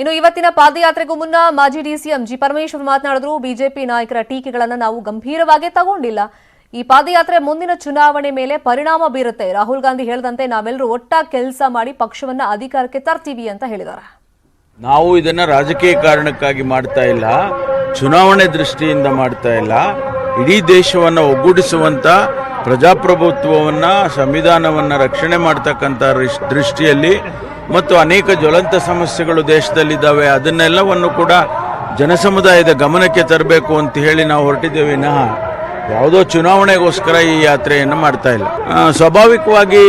ಇನ್ನು ಇವತ್ತಿನ ಪಾದಯಾತ್ರೆಗೂ ಮುನ್ನ ಮಾಜಿ ಡಿಸಿಎಂ ಜಿ ಪರಮೇಶ್ವರ್ ಮಾತನಾಡಿದ್ರು, ಬಿಜೆಪಿ ನಾಯಕರ ಟೀಕೆಗಳನ್ನು ನಾವು ಗಂಭೀರವಾಗಿ ತಗೊಂಡಿಲ್ಲ. ಈ ಪಾದಯಾತ್ರೆ ಮುಂದಿನ ಚುನಾವಣೆ ಮೇಲೆ ಪರಿಣಾಮ ಬೀರುತ್ತೆ. ರಾಹುಲ್ ಗಾಂಧಿ ಹೇಳದಂತೆ ನಾವೆಲ್ಲರೂ ಒಟ್ಟಾಗಿ ಕೆಲಸ ಮಾಡಿ ಪಕ್ಷವನ್ನ ಅಧಿಕಾರಕ್ಕೆ ತರ್ತೀವಿ ಅಂತ ಹೇಳಿದ್ದಾರೆ. ನಾವು ಇದನ್ನ ರಾಜಕೀಯ ಕಾರಣಕ್ಕಾಗಿ ಮಾಡ್ತಾ ಇಲ್ಲ, ಚುನಾವಣೆ ದೃಷ್ಟಿಯಿಂದ ಮಾಡ್ತಾ ಇಲ್ಲ. ಇಡೀ ದೇಶವನ್ನ ಒಗ್ಗೂಡಿಸುವಂತ ಪ್ರಜಾಪ್ರಭುತ್ವವನ್ನ, ಸಂವಿಧಾನವನ್ನು ರಕ್ಷಣೆ ಮಾಡ್ತಕ್ಕಂಥ ದೃಷ್ಟಿಯಲ್ಲಿ ಮತ್ತು ಅನೇಕ ಜ್ವಲಂತ ಸಮಸ್ಯೆಗಳು ದೇಶದಲ್ಲಿದ್ದಾವೆ. ಅದನ್ನೆಲ್ಲವನ್ನು ಕೂಡ ಜನಸಮುದಾಯದ ಗಮನಕ್ಕೆ ತರಬೇಕು ಅಂತ ಹೇಳಿ ನಾವು ಹೊರಟಿದ್ದೇವೆ. ವಿನಃ ಯಾವುದೋ ಚುನಾವಣೆಗೋಸ್ಕರ ಈ ಯಾತ್ರೆಯನ್ನು ಮಾಡ್ತಾ ಇಲ್ಲ. ಸ್ವಾಭಾವಿಕವಾಗಿ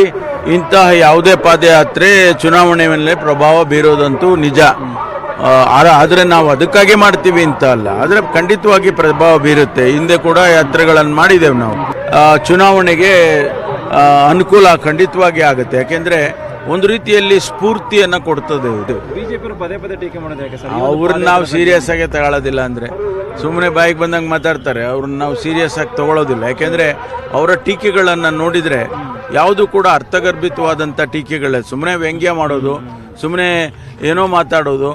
ಇಂತಹ ಯಾವುದೇ ಪಾದಯಾತ್ರೆ ಚುನಾವಣೆ ಮೇಲೆ ಪ್ರಭಾವ ಬೀರೋದಂತೂ ನಿಜ. ಆದ್ರೆ ನಾವು ಅದಕ್ಕಾಗಿ ಮಾಡ್ತೀವಿ ಅಂತ ಅಲ್ಲ. ಆದರೆ ಖಂಡಿತವಾಗಿ ಪ್ರಭಾವ ಬೀರುತ್ತೆ. ಹಿಂದೆ ಕೂಡ ಯಾತ್ರೆಗಳನ್ನು ಮಾಡಿದ್ದೇವೆ ನಾವು. ಚುನಾವಣೆಗೆ ಅನುಕೂಲ ಖಂಡಿತವಾಗಿ ಆಗುತ್ತೆ. ಯಾಕೆಂದರೆ ಒಂದು ರೀತಿಯಲ್ಲಿ ಸ್ಫೂರ್ತಿಯನ್ನು ಕೊಡ್ತದೆ ಇದು. ಬಿಜೆಪಿ ಪದೇ ಪದೇ ಟೀಕೆ ಮಾಡೋದು ಯಾಕೆ ಸರ್? ಅವ್ರನ್ನ ನಾವು ಸೀರಿಯಸ್ ಆಗಿ ತಗೊಳ್ಳೋದಿಲ್ಲ ಅಂದರೆ. ಸುಮ್ಮನೆ ಬಾಯಿಗೆ ಬಂದಂಗೆ ಮಾತಾಡ್ತಾರೆ. ಅವ್ರನ್ನ ನಾವು ಸೀರಿಯಸ್ ಆಗಿ ತಗೊಳ್ಳೋದಿಲ್ಲ ಯಾಕೆಂದರೆ ಅವರ ಟೀಕೆಗಳನ್ನು ನೋಡಿದರೆ ಯಾವುದು ಕೂಡ ಅರ್ಥಗರ್ಭಿತವಾದಂಥ ಟೀಕೆಗಳೇ. ಸುಮ್ಮನೆ ವ್ಯಂಗ್ಯ ಮಾಡೋದು ಸುಮ್ಮನೆ ಏನೋ ಮಾತಾಡೋದು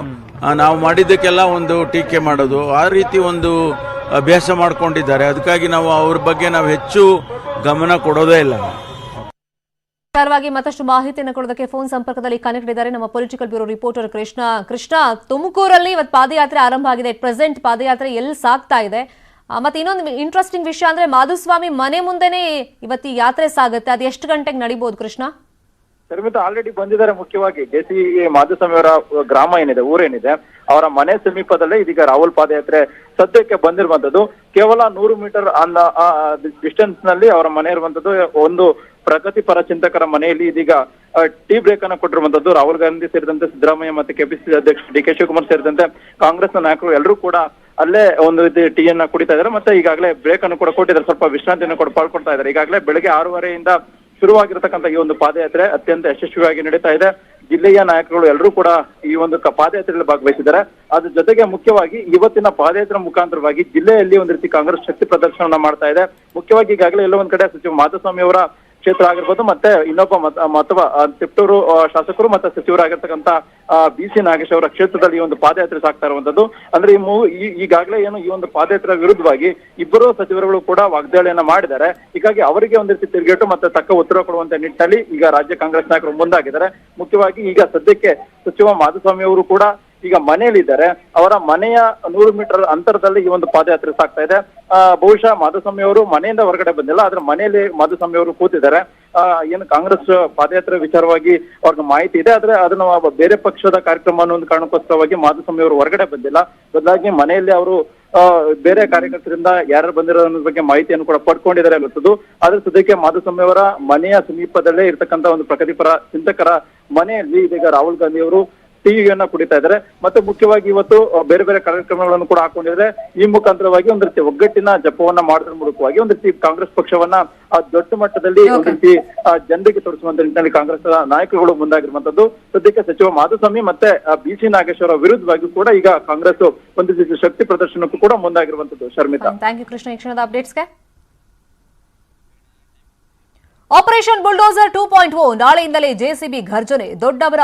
ನಾವು ಮಾಡಿದ್ದಕ್ಕೆಲ್ಲ ಒಂದು ಟೀಕೆ ಮಾಡೋದು. ಆ ರೀತಿ ಒಂದು ಅಭ್ಯಾಸ ಮಾಡಿಕೊಂಡಿದ್ದಾರೆ. ಅದಕ್ಕಾಗಿ ನಾವು ಅವ್ರ ಬಗ್ಗೆ ನಾವು ಹೆಚ್ಚು ಗಮನ ಕೊಡೋದೇ ಇಲ್ಲ. ಸರ್ವಾಗಿ ಮತ್ತಷ್ಟು ಮಾಹಿತಿಯನ್ನು ಕೊಡೋದಕ್ಕೆ ಫೋನ್ ಸಂಪರ್ಕದಲ್ಲಿ ಕನೆಕ್ಟ್ ಇದ್ದಾರೆ ನಮ್ಮ political bureau reporter Krishna Krishna ತುಮಕೂರಲ್ಲಿ ಇವತ್ತು ಪಾದಯಾತ್ರೆ ಆರಂಭ ಆಗಿದೆ. ಪ್ರೆಸೆಂಟ್ ಪಾದಯಾತ್ರೆ ಎಲ್ಲಿ ಸಾಗ್ತಾ ಇದೆ? ಮತ್ತೆ ಇನ್ನೊಂದು ಇಂಟ್ರೆಸ್ಟಿಂಗ್ ವಿಷಯ ಅಂದ್ರೆ ಮಾಧುಸ್ವಾಮಿ ಮನೆ ಮುಂದೆನೆ ಇವತ್ತು ಯಾತ್ರೆ ಸಾಗುತ್ತೆ. ಅದು ಎಷ್ಟು ಗಂಟೆಗೆ ನಡಿಬಹುದು ಕೃಷ್ಣ? ಶರ್ಮಿತಾ ಆಲ್ರೆಡಿ ಬಂದಿದ್ದಾರೆ ಮುಖ್ಯವಾಗಿ. ಜೆಸಿ ಮಾಧುಸ್ವಾಮಿ ಅವರ ಗ್ರಾಮ ಏನಿದೆ ಊರೇನಿದೆ ಅವರ ಮನೆ ಸಮೀಪದಲ್ಲೇ ಇದೀಗ ರಾಹುಲ್ ಪಾದಯಾತ್ರೆ ಸದ್ಯಕ್ಕೆ ಬಂದಿರುವಂತದ್ದು ಕೇವಲ ನೂರು ಮೀಟರ್ ಅನ್ನ ಡಿಸ್ಟೆನ್ಸ್ನಲ್ಲಿ ಅವರ ಮನೆ ಇರುವಂತದ್ದು ಒಂದು ಪ್ರಗತಿಪರ ಚಿಂತಕರ ಮನೆಯಲ್ಲಿ ಇದೀಗ ಟೀ ಬ್ರೇಕ್ ಅನ್ನು ಕೊಟ್ಟಿರುವಂತದ್ದು ರಾಹುಲ್ ಗಾಂಧಿ ಸೇರಿದಂತೆ ಸಿದ್ದರಾಮಯ್ಯ ಮತ್ತು ಕೆಪಿಸಿಸಿ ಅಧ್ಯಕ್ಷ ಡಿ ಕೆ ಶಿವಕುಮಾರ್ ಸೇರಿದಂತೆ ಕಾಂಗ್ರೆಸ್ನ ನಾಯಕರು ಎಲ್ಲರೂ ಕೂಡ ಅಲ್ಲೇ ಒಂದು ರೀತಿ ಟೀ ಅನ್ನ ಕುಡಿತಾ ಇದ್ದಾರೆ. ಮತ್ತೆ ಈಗಾಗಲೇ ಬ್ರೇಕ್ ಅನ್ನು ಕೂಡ ಕೊಟ್ಟಿದ್ದಾರೆ. ಸ್ವಲ್ಪ ವಿಶ್ರಾಂತಿಯನ್ನು ಕೂಡ ಪಾಲ್ಕೊಳ್ತಾ ಇದ್ದಾರೆ. ಈಗಾಗಲೇ ಬೆಳಗ್ಗೆ ಆರೂವರೆಯಿಂದ ಶುರುವಾಗಿರತಕ್ಕಂಥ ಈ ಒಂದು ಪಾದಯಾತ್ರೆ ಅತ್ಯಂತ ಯಶಸ್ವಿಯಾಗಿ ನಡೀತಾ ಇದೆ. ಜಿಲ್ಲೆಯ ನಾಯಕರುಗಳು ಎಲ್ಲರೂ ಕೂಡ ಈ ಒಂದು ಪಾದಯಾತ್ರೆಯಲ್ಲಿ ಭಾಗವಹಿಸಿದ್ದಾರೆ. ಅದ್ರ ಜೊತೆಗೆ ಮುಖ್ಯವಾಗಿ ಇವತ್ತಿನ ಪಾದಯಾತ್ರೆ ಮುಖಾಂತರವಾಗಿ ಜಿಲ್ಲೆಯಲ್ಲಿ ಒಂದು ರೀತಿ ಕಾಂಗ್ರೆಸ್ ಶಕ್ತಿ ಪ್ರದರ್ಶನವನ್ನ ಮಾಡ್ತಾ ಇದೆ. ಮುಖ್ಯವಾಗಿ ಈಗಾಗಲೇ ಎಲ್ಲ ಒಂದ್ ಕಡೆ ಸಚಿವ ಮಾಧುಸ್ವಾಮಿ ಅವರ ಕ್ಷೇತ್ರ ಆಗಿರ್ಬೋದು, ಮತ್ತೆ ಇನ್ನೊಬ್ಬ ಮತ್ತೊಬ್ಬ ತಿಪ್ಟೂರು ಶಾಸಕರು ಮತ್ತೆ ಸಚಿವರಾಗಿರ್ತಕ್ಕಂತ ಬಿ ಸಿ ನಾಗೇಶ್ ಅವರ ಕ್ಷೇತ್ರದಲ್ಲಿ ಈ ಒಂದು ಪಾದಯಾತ್ರೆ ಸಾಗ್ತಾ ಇರುವಂತದ್ದು ಅಂದ್ರೆ ಈ ಮೂ ಈಗಾಗಲೇ ಏನು ಈ ಒಂದು ಪಾದಯಾತ್ರೆ ವಿರುದ್ಧವಾಗಿ ಇಬ್ಬರು ಸಚಿವರುಗಳು ಕೂಡ ವಾಗ್ದಾಳಿಯನ್ನ ಮಾಡಿದ್ದಾರೆ. ಹೀಗಾಗಿ ಅವರಿಗೆ ಒಂದು ರೀತಿ ತಿರುಗೇಟು ಮತ್ತೆ ತಕ್ಕ ಉತ್ತರ ಕೊಡುವಂತ ನಿಟ್ಟಿನಲ್ಲಿ ಈಗ ರಾಜ್ಯ ಕಾಂಗ್ರೆಸ್ ನಾಯಕರು ಮುಂದಾಗಿದ್ದಾರೆ. ಮುಖ್ಯವಾಗಿ ಈಗ ಸದ್ಯಕ್ಕೆ ಸಚಿವ ಮಾಧುಸ್ವಾಮಿ ಅವರು ಕೂಡ ಈಗ ಮನೆಯಲ್ಲಿದ್ದಾರೆ, ಅವರ ಮನೆಯ ನೂರು ಮೀಟರ್ ಅಂತರದಲ್ಲಿ ಈ ಒಂದು ಪಾದಯಾತ್ರೆ ಸಾಗ್ತಾ ಇದೆ. ಬಹುಶಃ ಮಾಧುಸ್ವಾಮಿ ಅವರು ಮನೆಯಿಂದ ಹೊರಗಡೆ ಬಂದಿಲ್ಲ, ಆದ್ರೆ ಮನೆಯಲ್ಲಿ ಮಾಧುಸ್ವಾಮಿ ಅವರು ಕೂತಿದ್ದಾರೆ. ಏನು ಕಾಂಗ್ರೆಸ್ ಪಾದಯಾತ್ರೆ ವಿಚಾರವಾಗಿ ಅವ್ರಿಗೆ ಮಾಹಿತಿ ಇದೆ, ಆದ್ರೆ ಅದನ್ನ ಬೇರೆ ಪಕ್ಷದ ಕಾರ್ಯಕ್ರಮ ಅನ್ನೋ ಒಂದು ಕಾರಣಕ್ಕೋಸ್ಕರವಾಗಿ ಮಾಧುಸ್ವಾಮಿ ಅವರು ಹೊರಗಡೆ ಬಂದಿಲ್ಲ. ಬದಲಾಗಿ ಮನೆಯಲ್ಲಿ ಅವರು ಬೇರೆ ಕಾರ್ಯಕರ್ತರಿಂದ ಯಾರು ಬಂದಿರೋ ಅನ್ನೋದ್ರ ಬಗ್ಗೆ ಮಾಹಿತಿಯನ್ನು ಕೂಡ ಪಡ್ಕೊಂಡಿದ್ದಾರೆ ಅನ್ನಿಸುದು ಆದ್ರೆ ಸದ್ಯಕ್ಕೆ ಮಾಧುಸ್ವಾಮಿ ಅವರ ಮನೆಯ ಸಮೀಪದಲ್ಲೇ ಇರ್ತಕ್ಕಂಥ ಒಂದು ಪ್ರಗತಿಪರ ಚಿಂತಕರ ಮನೆಯಲ್ಲಿ ಇದೀಗ ರಾಹುಲ್ ಗಾಂಧಿ ಅವರು ಟೀಯನ್ನ ಕುಡಿತಾ ಇದ್ದಾರೆ. ಮತ್ತೆ ಮುಖ್ಯವಾಗಿ ಇವತ್ತು ಬೇರೆ ಬೇರೆ ಕಾರ್ಯಕ್ರಮಗಳನ್ನು ಕೂಡ ಹಾಕೊಂಡಿದ್ದಾರೆ. ಈ ಮುಖಾಂತರವಾಗಿ ಒಂದು ರೀತಿ ಒಗ್ಗಟ್ಟಿನ ಜಪವನ್ನ ಮಾಡೋದ್ರ ಮೂಲಕವಾಗಿ ಒಂದು ರೀತಿ ಕಾಂಗ್ರೆಸ್ ಪಕ್ಷವನ್ನ ದೊಡ್ಡ ಮಟ್ಟದಲ್ಲಿ ಒಂದು ರೀತಿ ಜನರಿಗೆ ತೋರಿಸುವಂತ ನಿಟ್ಟಿನಲ್ಲಿ ಕಾಂಗ್ರೆಸ್ ನಾಯಕರುಗಳು ಮುಂದಾಗಿರುವಂತದ್ದು. ಸದ್ಯಕ್ಕೆ ಸಚಿವ ಮಾಧುಸ್ವಾಮಿ ಮತ್ತೆ ಬಿ ಸಿ ನಾಗೇಶ್ವರ ವಿರುದ್ಧವಾಗಿ ಕೂಡ ಈಗ ಕಾಂಗ್ರೆಸ್ ಒಂದು ರೀತಿ ಶಕ್ತಿ ಪ್ರದರ್ಶನಕ್ಕೂ ಕೂಡ ಮುಂದಾಗಿರುವಂತದ್ದು ಶರ್ಮಿತಾ. Thank you Krishna. ಈ ಕ್ಷಣದ ಅಪ್ಡೇಟ್ಸ್ಗೆ? Operation bulldozer two point O ನಾಳೆಯಿಂದಲೇ JCB ಘರ್ಜನೆ. ದೊಡ್ಡವರ